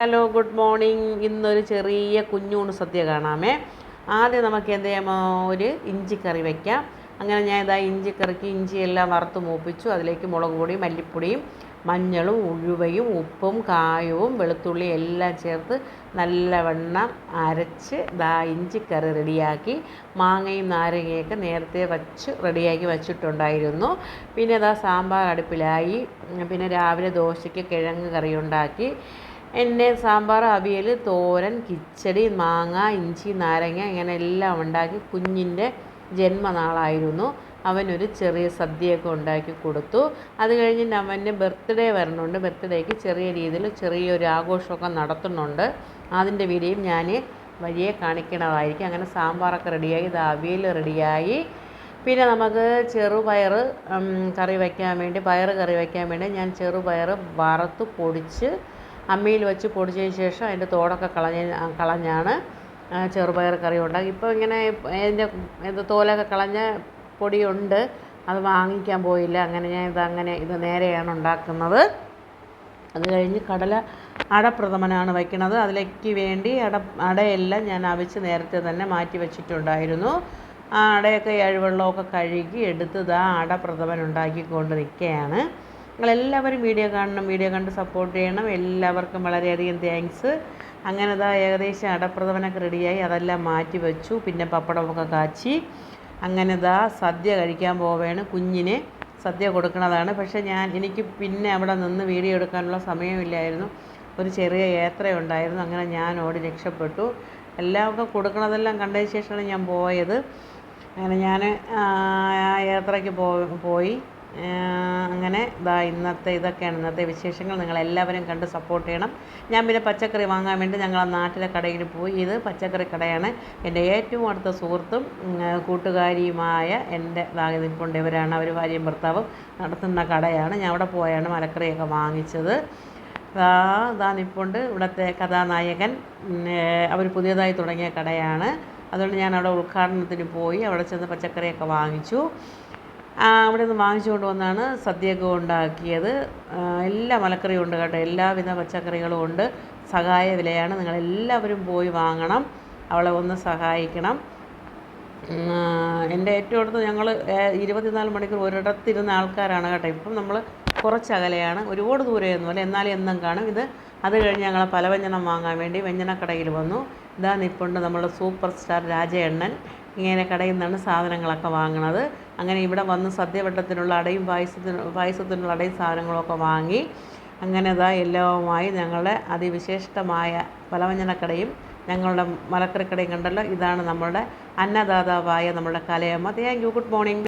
Hello good morning. ഇന്നൊരു ചെറിയ കുഞ്ഞൂണ് സദ്യ കാണാമേ. ആദ്യം നമുക്ക് എന്ത് ചെയ്യാമോ ഒരു ഇഞ്ചിക്കറി വയ്ക്കാം അങ്ങനെ ഞാൻ ഇതാ ഇഞ്ചിക്കറിക്ക് ഇഞ്ചിയെല്ലാം വറുത്ത് മൂപ്പിച്ചു. അതിലേക്ക് മുളക് പൊടിയും മല്ലിപ്പൊടിയും മഞ്ഞളും ഉഴുവയും ഉപ്പും കായവും വെളുത്തുള്ളിയും എല്ലാം ചേർത്ത് നല്ലവണ്ണം അരച്ച് ഇതാ ഇഞ്ചിക്കറി റെഡിയാക്കി മാങ്ങയും നാരങ്ങയൊക്കെ നേരത്തെ വച്ച് റെഡിയാക്കി വച്ചിട്ടുണ്ടായിരുന്നു. പിന്നെ ഇതാ സാമ്പാർ അടുപ്പിലായി. പിന്നെ രാവിലെ ദോശയ്ക്ക് കിഴങ്ങ് കറി ഉണ്ടാക്കി എന്നെ സാമ്പാർ അവിയൽ തോരൻ കിച്ചടി മാങ്ങ ഇഞ്ചി നാരങ്ങ ഇങ്ങനെ എല്ലാം ഉണ്ടാക്കി കുഞ്ഞിന്റെ ജന്മനാളായിരുന്നു. അവനൊരു ചെറിയ സദ്യയൊക്കെ ഉണ്ടാക്കി കൊടുത്തു. അത് കഴിഞ്ഞിട്ട് അവന്റെ ബർത്ത്ഡേ വരണുണ്ട്. ബർത്ത്ഡേക്ക് ചെറിയ രീതിയിൽ ചെറിയൊരു ആഘോഷമൊക്കെ നടത്തുന്നുണ്ട്. അതിന്റെ വീഡിയോയും ഞാൻ വഴിയെ കാണിക്കണതായിരിക്കും അങ്ങനെ സാമ്പാറൊക്കെ റെഡിയായി ദാവിയിൽ റെഡിയായി. പിന്നെ നമുക്ക് ചെറുപയർ കറി വയ്ക്കാൻ വേണ്ടി പയർ കറി വയ്ക്കാൻ വേണ്ടി ഞാൻ ചെറുപയർ വറുത്ത് പൊടിച്ച് അമ്മിയിൽ വെച്ച് പൊടിച്ചതിന് ശേഷം അതിന്റെ തോടൊക്കെ കളഞ്ഞ കളഞ്ഞാണ് ചെറുപയർ കറി ഉണ്ടാക്കി ഇപ്പോൾ ഇങ്ങനെ അതിന്റെ ഇത് തോലൊക്കെ കളഞ്ഞ പൊടിയുണ്ട്. അത് വാങ്ങിക്കാൻ പോയില്ല. അങ്ങനെ ഞാൻ ഇത് അങ്ങനെ ഇത് നേരെയാണ് ഉണ്ടാക്കുന്നത്. അത് കഴിഞ്ഞ് കടല അടപ്രഥമനാണ് വയ്ക്കുന്നത് അതിലേക്ക് വേണ്ടി അട അടയെല്ലാം ഞാൻ അവിച്ച് നേരത്തെ തന്നെ മാറ്റി വെച്ചിട്ടുണ്ടായിരുന്നു. ആ അടയൊക്കെ ഏഴുവെള്ളമൊക്കെ കഴുകി എടുത്ത് ഇതാ അടപ്രഥമൻ ഉണ്ടാക്കിക്കൊണ്ട് നിൽക്കുകയാണ് നിങ്ങളെല്ലാവരും വീഡിയോ കാണണം വീഡിയോ കണ്ട് സപ്പോർട്ട് ചെയ്യണം. എല്ലാവർക്കും വളരെയധികം താങ്ക്സ് അങ്ങനെ ഇതാ ഏകദേശം അടപ്രഥമനൊക്കെ റെഡിയായി അതെല്ലാം മാറ്റി വെച്ചു. പിന്നെ പപ്പടമൊക്കെ കാച്ചി. അങ്ങനെ ഇതാ സദ്യ കഴിക്കാൻ പോവുകയാണ് കുഞ്ഞിന്. സദ്യ കൊടുക്കുന്നതാണ് പക്ഷേ ഞാൻ എനിക്ക് പിന്നെ അവിടെ നിന്ന് വീഡിയോ എടുക്കാനുള്ള സമയമില്ലായിരുന്നു. ഒരു ചെറിയ യാത്രയുണ്ടായിരുന്നു അങ്ങനെ ഞാൻ ഓടി രക്ഷപ്പെട്ടു. എല്ലാവർക്കും കൊടുക്കണതെല്ലാം കണ്ടതിന് ശേഷമാണ് ഞാൻ പോയത്. അങ്ങനെ ഞാൻ ആ യാത്രയ്ക്ക് പോയി. അങ്ങനെ ഇതാ ഇന്നത്തെ ഇതൊക്കെയാണ് ഇന്നത്തെ വിശേഷങ്ങൾ. നിങ്ങളെല്ലാവരും കണ്ട് സപ്പോർട്ട് ചെയ്യണം. ഞാൻ പിന്നെ പച്ചക്കറി വാങ്ങാൻ വേണ്ടി ഞങ്ങൾ നാട്ടിലെ കടയിൽ പോയി. ഇത് പച്ചക്കറി കടയാണ്. എന്റെ ഏറ്റവും അടുത്ത സുഹൃത്തും കൂട്ടുകാരിയുമായ എന്റെ ഇവരാണ് അവർ ഭാര്യയും ഭർത്താവും നടത്തുന്ന കടയാണ്. ഞാൻ അവിടെ പോയാണ് മലക്കറിയൊക്കെ വാങ്ങിച്ചത്. ഇതാ ഇതാ നിപ്പുണ്ട്. ഇവിടുത്തെ കഥാനായകൻ അവർ പുതിയതായി തുടങ്ങിയ കടയാണ്. അതുകൊണ്ട് ഞാൻ അവിടെ ഉദ്ഘാടനത്തിന് പോയി. അവിടെ ചെന്ന് പച്ചക്കറിയൊക്കെ വാങ്ങിച്ചു. അവിടെ നിന്ന് വാങ്ങിച്ചുകൊണ്ട് വന്നാണ് സദ്യയൊക്കെ ഉണ്ടാക്കിയത്. എല്ലാ മലക്കറിയും ഉണ്ട് കേട്ടോ. എല്ലാവിധ പച്ചക്കറികളും ഉണ്ട്. സഹായ വിലയാണ്. നിങ്ങളെല്ലാവരും പോയി വാങ്ങണം. അവളെ ഒന്ന് സഹായിക്കണം. എന്റെ ഏറ്റവും അടുത്ത് ഞങ്ങൾ ഇരുപത്തിനാല് മണിക്കൂർ ഒരിടത്തിരുന്ന ആൾക്കാരാണ് കേട്ടോ. ഇപ്പം നമ്മൾ കുറച്ച് അകലെയാണ്. ഒരുപാട് ദൂരെയൊന്നുമല്ല എന്നാലും എന്നും കാണും. ഇത് അത് കഴിഞ്ഞ് ഞങ്ങൾ പല വ്യഞ്ജനം വാങ്ങാൻ വേണ്ടി വ്യഞ്ജനക്കടയിൽ വന്നു. ഇതാ നിപ്പുണ്ട് നമ്മളുടെ സൂപ്പർ സ്റ്റാർ രാജയണ്ണൻ. ഇങ്ങനെ കടയിൽ നിന്നാണ് സാധനങ്ങളൊക്കെ വാങ്ങണത്. അങ്ങനെ ഇവിടെ വന്ന് സദ്യവട്ടത്തിനുള്ള അടയും പായസത്തിന് പായസത്തിനുള്ള അടയും സാധനങ്ങളൊക്കെ വാങ്ങി അങ്ങനെ ഇതാ എല്ലാവുമായി ഞങ്ങളുടെ അതിവിശേഷമായ പലവ്യഞ്ജനക്കടയും ഞങ്ങളുടെ മലക്കറിക്കടയും കണ്ടല്ലോ. ഇതാണ് നമ്മളുടെ അന്നദാതാവായ നമ്മുടെ Kalayamma. Thank you good morning